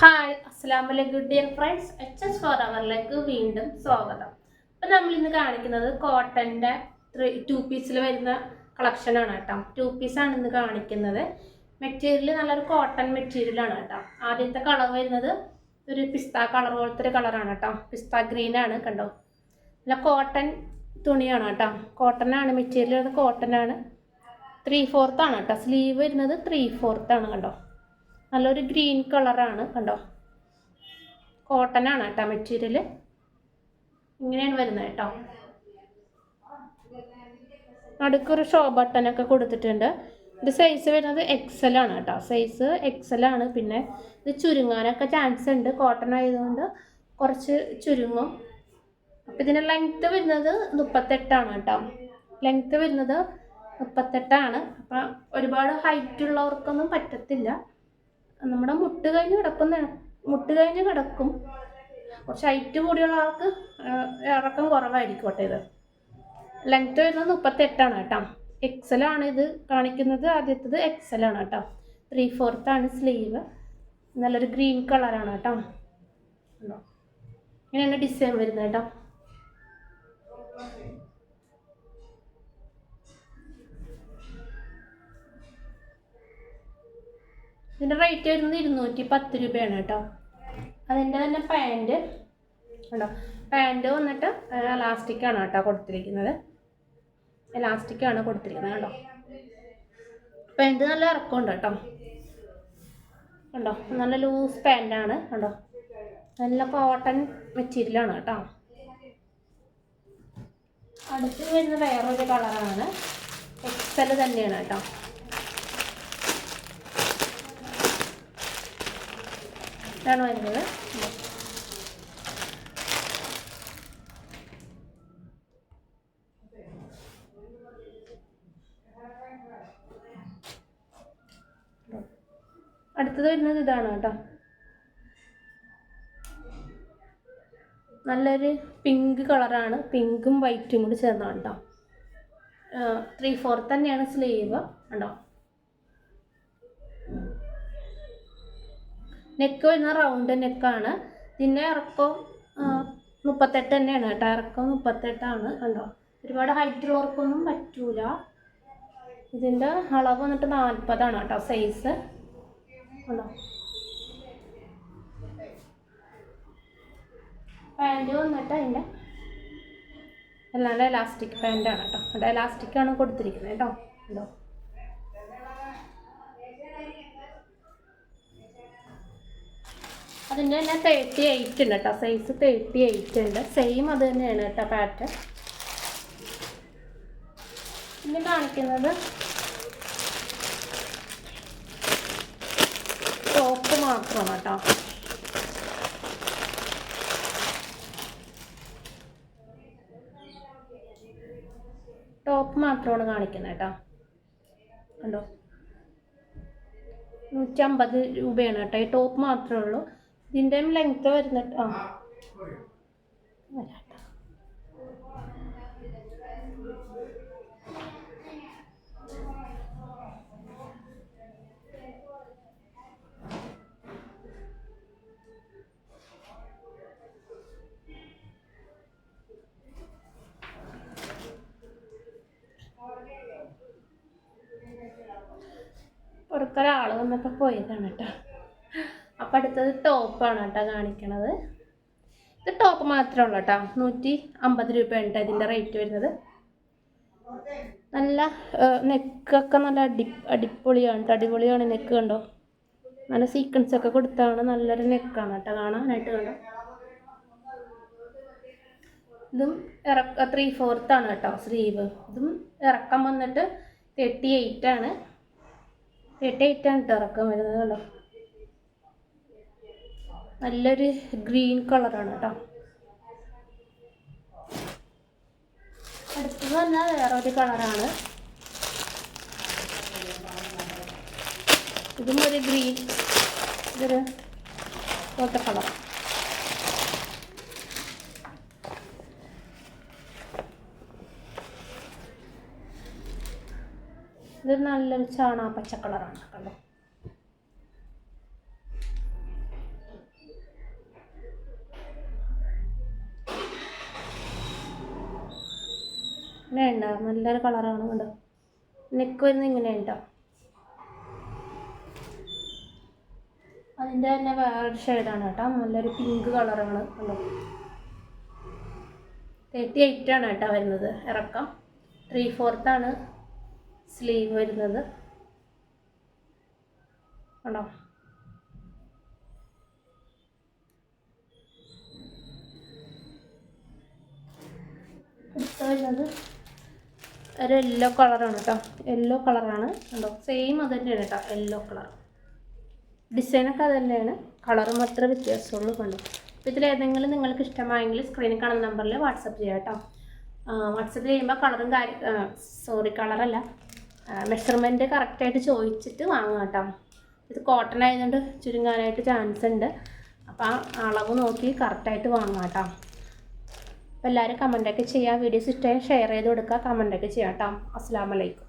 Hi അസ്സാം വലൈക്കും dear friends H S four അവറിലേക്ക് വീണ്ടും സ്വാഗതം. അപ്പം നമ്മൾ ഇന്ന് കാണിക്കുന്നത് കോട്ടന്റെ ത്രീ ടു പീസിൽ വരുന്ന കളക്ഷനാണ് കേട്ടോ. ടു പീസാണ് ഇന്ന് കാണിക്കുന്നത്. മെറ്റീരിയൽ നല്ലൊരു കോട്ടൺ മെറ്റീരിയലാണ് കേട്ടോ. ആദ്യത്തെ കളർ വരുന്നത് ഒരു പിസ്ത കളർ പോലത്തെ ഒരു കളറാണ് കേട്ടോ. പിസ്ത ഗ്രീൻ ആണ് കണ്ടോ? നല്ല കോട്ടൺ തുണിയാണ് കേട്ടോ. കോട്ടൺ ആണ് മെറ്റീരിയൽ വരുന്നത് കോട്ടൺ ആണ്. ത്രീ ഫോർത്ത് ആണ് കേട്ടോ. സ്ലീവ് വരുന്നത് ത്രീ ഫോർത്ത് ആണ് കണ്ടോ? നല്ലൊരു ഗ്രീൻ കളറാണ് കണ്ടോ? കോട്ടൺ ആണ് കേട്ടോ മെറ്റീരിയൽ ഇങ്ങനെയാണ് വരുന്നത് കേട്ടോ. നടുക്കൊരു ഷോ ബട്ടനൊക്കെ കൊടുത്തിട്ടുണ്ട്. ഇത് സൈസ് വരുന്നത് എക്സൽ ആണ് കേട്ടോ. സൈസ് എക്സൽ ആണ്. പിന്നെ ഇത് ചുരുങ്ങാനൊക്കെ ചാൻസ് ഉണ്ട്. കോട്ടൺ ആയതുകൊണ്ട് കുറച്ച് ചുരുങ്ങും. അപ്പം ഇതിന്റെ ലെങ്ത്ത് വരുന്നത് മുപ്പത്തെട്ടാണ് കേട്ടോ. ലെങ്ത്ത് വരുന്നത് മുപ്പത്തെട്ടാണ്. അപ്പം ഒരുപാട് ഹൈറ്റ് ഉള്ളവർക്കൊന്നും പറ്റത്തില്ല. നമ്മുടെ മുട്ട് കഴിഞ്ഞ് കിടക്കുന്ന മുട്ട് കഴിഞ്ഞ് കിടക്കും. കുറച്ച് ഹൈറ്റ് കൂടിയുള്ള ആൾക്ക് ഇറക്കം കുറവായിരിക്കും കേട്ടോ ഇത്. ലെങ്ത് വരുന്നത് മുപ്പത്തെട്ടാണ് കേട്ടോ. എക്സൽ ആണ് ഇത് കാണിക്കുന്നത്. ആദ്യത്തത് എക്സൽ ആണ് കേട്ടോ. ത്രീ ഫോർത്ത് ആണ് സ്ലീവ് നല്ലൊരു ഗ്രീൻ കളറാണ് കേട്ടോ? ഇങ്ങനെയാണ് ഡിസൈൻ വരുന്നത് കേട്ടോ. ഇതിന്റെ റേറ്റ് വരുന്നത് ഇരുന്നൂറ്റി പത്ത് രൂപയാണ് കേട്ടോ. അതിന്റെ തന്നെ പാന്റ് കേട്ടോ പാന്റ് വന്നിട്ട് എലാസ്റ്റിക്കാണ് കേട്ടോ കൊടുത്തിരിക്കുന്നത്. എലാസ്റ്റിക്കാണ് കൊടുത്തിരിക്കുന്നത് കേട്ടോ പാന്റ് നല്ല ഇറക്കമുണ്ട് കേട്ടോ. കണ്ടോ? നല്ല ലൂസ് പാന്റാണ് കണ്ടോ? നല്ല കോട്ടൺ മെറ്റീരിയലാണ് കേട്ടോ. അടുത്ത് വരുന്ന വേറൊരു കളറാണ് എക്സൽ തന്നെയാണ് കേട്ടോ. ഇതാണ് വരുന്നത്. അടുത്തത് വരുന്നത് ഇതാണ് കേട്ടോ. നല്ലൊരു പിങ്ക് കളറാണ് പിങ്കും വൈറ്റും കൂടി ചേർന്നാണ് കേട്ടോ. ത്രീ ഫോർത്ത് തന്നെയാണ് സ്ലീവ് ഉണ്ടോ നെക്ക് വരുന്ന റൗണ്ട് നെക്കാണ് ഇതിന്റെ ഇറക്കം മുപ്പത്തെട്ട് തന്നെയാണ് കേട്ടോ. ഇറക്കം മുപ്പത്തെട്ടാണ് കണ്ടോ. ഒരുപാട് ഹൈറ്റ് ഉള്ളവർക്കൊന്നും പറ്റൂല. ഇതിന്റെ അളവ് വന്നിട്ട് നാൽപ്പതാണ് കേട്ടോ സൈസ് കണ്ടോ. പാന്റ് വന്നിട്ട് അതിന്റെ അല്ലാണ്ട് എലാസ്റ്റിക് പാന്റാണ് കേട്ടോ. അവിടെ എലാസ്റ്റിക് ആണ് കൊടുത്തിരിക്കുന്നത് കേട്ടോ. കണ്ടോ. അതിന്റെ തന്നെ തേർട്ടി എയ്റ്റ് ഉണ്ട് കേട്ടോ. സൈസ് തേർട്ടി എയ്റ്റ് ഉണ്ട്. സെയിം അത് തന്നെയാണ് കേട്ടോ പാറ്റേൺ പിന്നെ കാണിക്കുന്നത് ടോപ്പ് മാത്രമാണ് കേട്ടോ. ടോപ്പ് മാത്രമാണ് കാണിക്കുന്നത് കേട്ടോ. കണ്ടോ? നൂറ്റമ്പത് രൂപയാണ് കേട്ടോ. ഈ ടോപ്പ് മാത്രമേ ഉള്ളൂ. ഇതിന്റെ ലെങ്ത് വരുന്നിട്ട് ആ. വരാട്ടോ. പുറത്തൊരാൾ വന്നപ്പോൾ പോയതാണ് കേട്ടോ. അപ്പം അടുത്തത് ടോപ്പാണ് കേട്ടോ കാണിക്കണത്. ഇത് ടോപ്പ് മാത്രമേ ഉള്ളൂ കേട്ടോ. നൂറ്റി അമ്പത് രൂപയാണ് കേട്ടോ ഇതിന്റെ റേറ്റ് വരുന്നത്. നല്ല നെക്കൊക്കെ നല്ല അടി അടിപൊളിയാണ് കേട്ടോ. അടിപൊളിയാണ് നെക്ക് കണ്ടോ? നല്ല സീക്വൻസ് ഒക്കെ കൊടുത്താണ് നല്ലൊരു നെക്കാണ് കേട്ടോ കാണാനായിട്ട് കണ്ടോ? ഇതും ഇറക്ക ത്രീ ആണ് കേട്ടോ സ്ലീവ്. ഇതും ഇറക്കം വന്നിട്ട് തേർട്ടി എയ്റ്റ് ആണ്. തേർട്ടി എയ്റ്റ് ആണ് കേട്ടോ ഇറക്കം വരുന്നത് കണ്ടോ? നല്ലൊരു ഗ്രീൻ കളറാണ് കേട്ടോ അടുത്തത് തന്നെ വേറൊരു കളറാണ്. ഇതും ഒരു ഗ്രീൻ ഇതൊരു പോലത്തെ കളർ. ഇത് നല്ലൊരു ചാണാ പച്ച കളറാണ് കണ്ടോ? വേണ്ട നല്ലൊരു കളറാണ് കണ്ടോ? നെക്ക് വരുന്നത് കേട്ടോ അതിന്റെ തന്നെ വേറൊരു ഷെയ്ഡാണ് കേട്ടോ. നല്ലൊരു പിങ്ക് കളറാണ് കണ്ടോ? തേർട്ടി എയ്റ്റ് ആണ് കേട്ടോ വരുന്നത്. ഇറക്കം. ത്രീ ഫോർത്താണ് സ്ലീവ് വരുന്നത്. കണ്ടോ? അടുത്ത വരുന്നത് ഒരു യെല്ലോ കളറാണ് കേട്ടോ യെല്ലോ കളറാണ് കണ്ടോ? സെയിം അത് തന്നെയാണ് കേട്ടോ യെല്ലോ കളർ ഡിസൈനൊക്കെ അത് തന്നെയാണ്. കളർ മാത്രമേ വ്യത്യാസമുള്ളൂ കണ്ടു? അപ്പോൾ ഇതിലേതെങ്കിലും നിങ്ങൾക്ക് ഇഷ്ടമായെങ്കിൽ സ്ക്രീനിൽ കാണുന്ന നമ്പറിൽ വാട്സപ്പ് ചെയ്യാം കേട്ടോ വാട്സപ്പ് ചെയ്യുമ്പോൾ കളറും കാര്യം സോറി കളറല്ല മെഷർമെന്റ് കറക്റ്റായിട്ട് ചോദിച്ചിട്ട് വാങ്ങാം കേട്ടോ ഇത് കോട്ടൺ ആയതുകൊണ്ട് ചുരുങ്ങാനായിട്ട് ചാൻസ് ഉണ്ട്. അപ്പോൾ ആ അളവ് നോക്കി കറക്റ്റായിട്ട് വാങ്ങാം കേട്ടോ അപ്പോൾ എല്ലാവരും കമന്റൊക്കെ ചെയ്യുക വീഡിയോസ് ഇഷ്ടമായി ഷെയർ ചെയ്ത് കൊടുക്കുക കമന്റൊക്കെ ചെയ്യാം കേട്ടോ അസ്സാം വലൈക്കും